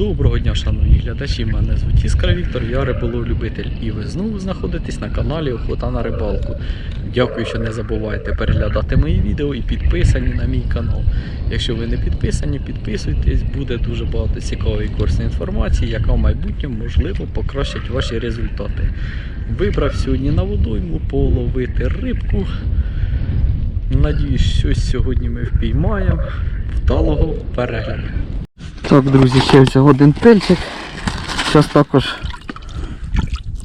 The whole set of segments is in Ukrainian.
Доброго дня, шановні глядачі. Мене звуть Іскра Віктор, я риболов-любитель. І ви знову знаходитесь на каналі Охота на рибалку. Дякую, що не забувайте переглядати мої відео і підписані на мій канал. Якщо ви не підписані, підписуйтесь, буде дуже багато цікавої корисної інформації, яка в майбутньому можливо покращить ваші результати. Вибрав сьогодні на водойму половити рибку. Надіюсь, щось сьогодні ми впіймаємо. Вдалого перегляду. Так, друзі, ще взяв один пельчик. Зараз також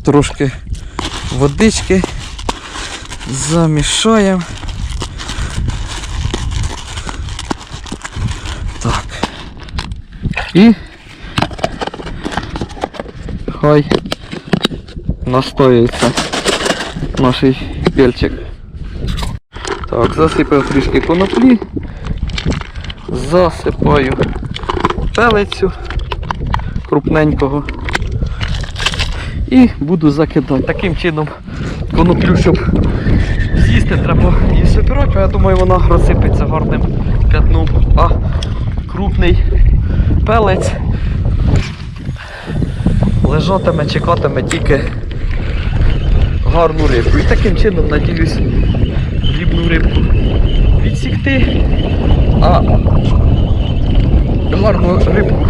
трошки водички замішаємо. Так. І хай настоюється наш пельчик. Так, засипав трішки коноплі, засипаю пелицю крупненького і буду закидати. Таким чином коноплю, щоб з'їсти, треба її собирати, я думаю, вона розсипеться гарним п'ятном, а крупний пелець лежатиме, чекатиме тільки гарну рибку. І таким чином, надіюсь, дрібну рибку відсікти, а гарну рибку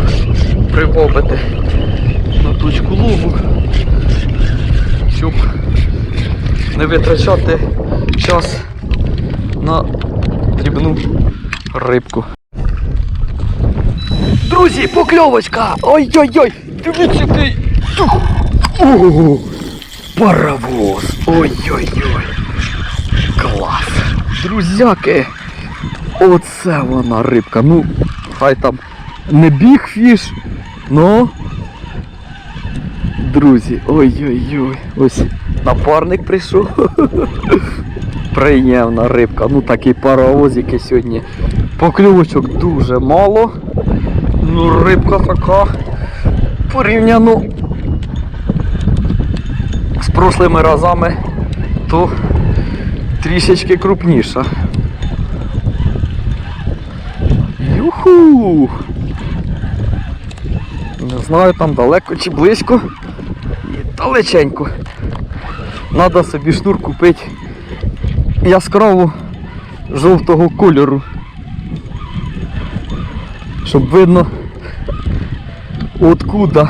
привобити на точку лову, щоб не витрачати час на дрібну рибку. Друзі, покльовочка! Ой-ой-ой! Дивіться! Тюх! Ого! Паровоз! Ой-ой-ой! Клас! Друзяки! Оце вона рибка. Ну, хай там не біг фіш, но. Друзі, ой-ой-ой, ось напарник прийшов. Приємна рибка. Ну такий паровозик сьогодні. Покльовочок дуже мало. Ну, рибка така порівняно з прошлими разами, то трішечки крупніша. Юху! Не знаю там далеко чи близько. І далеченько. Надо собі шнур купити яскраву жовтого кольору. Щоб видно откуда.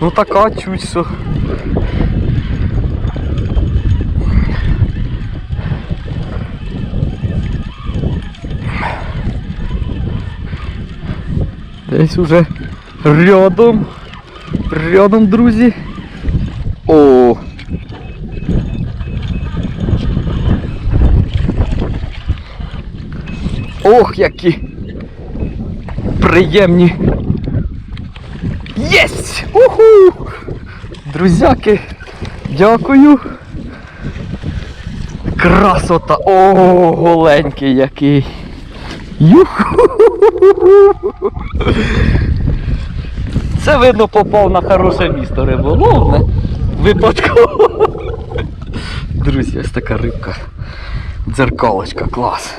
Ну така чуть що. Десь уже рядом. Рядом, друзі. О. Ох, які приємні. Єсть! Уху! Друзяки, дякую. Красота! О, голенький який. Юху! Це видно попав на хороше місто риболовне. Випадково. Друзі, ось така рибка. Дзеркалочка, клас.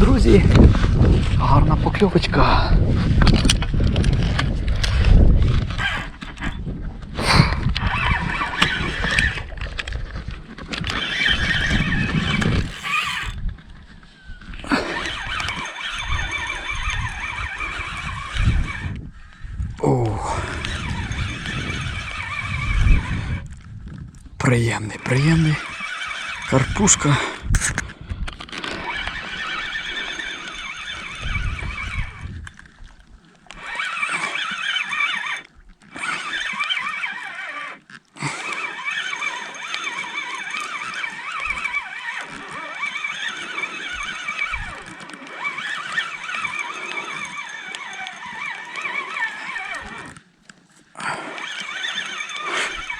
Друзі, гарна покльовочка. Приємний, приємний. Карпушка.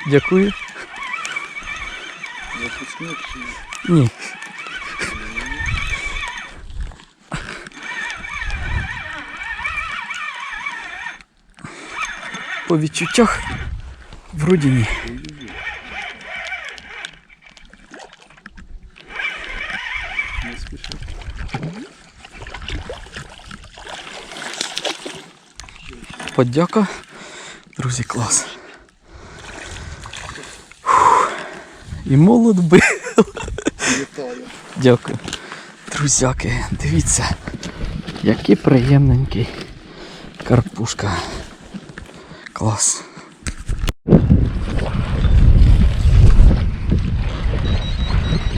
Дякую. Ні? По відчуттях вроді ні. Подяка. Друзі, клас. І молод би. Вітаю. Дякую. Друзяки, дивіться, який приємненький карпушка. Клас.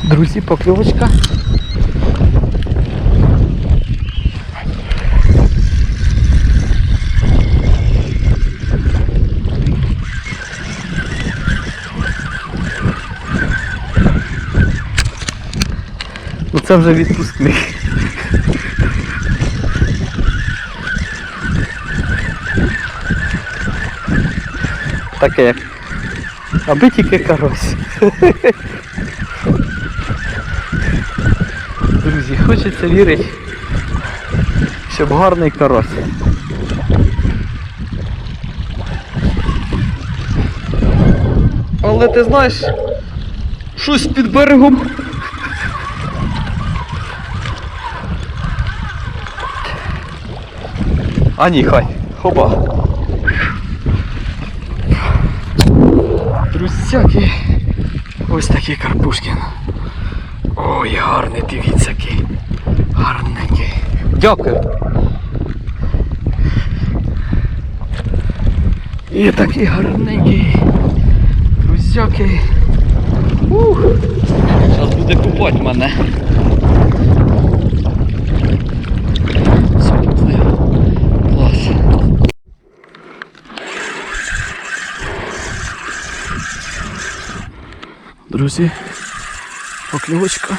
Друзі, покльовочка. Це вже відпускний. Таке. Аби тільки карось. Друзі, хочеться вірити, щоб гарний карось. Але ти знаєш, щось під берегом А ні, хай. Хоба. Друзяки. Ось такий карпушкін. Ой, гарний, дивіться який. Гарненький. Дякую. І такий гарненький. Друзяки. Ух. Зараз буде купати мене. Друзі, покльовочка.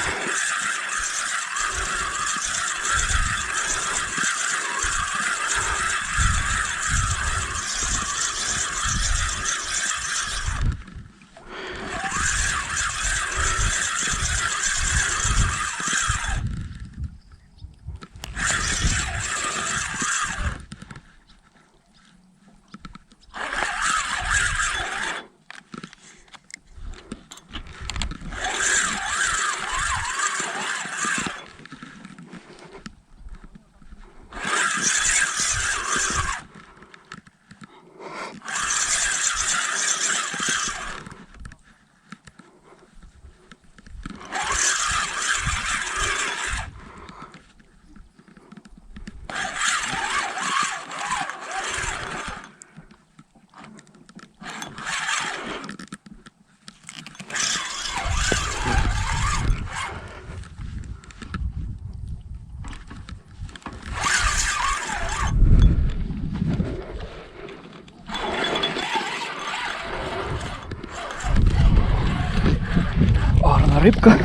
Гарна рибка.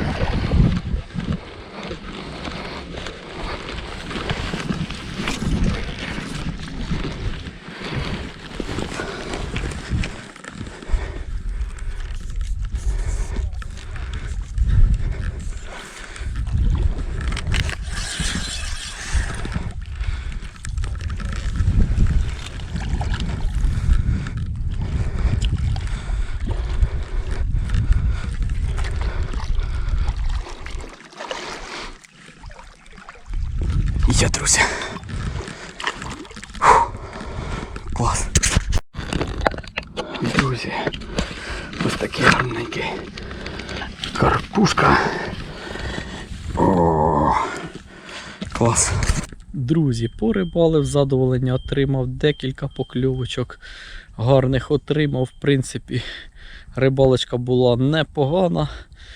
Є, друзі. Фу. Клас. Друзі. Ось такий гарненький. Карпушка. О, клас. Друзі, порибалив, задоволення отримав декілька покльовочок. Гарних отримав, в принципі. Рибалочка була непогана.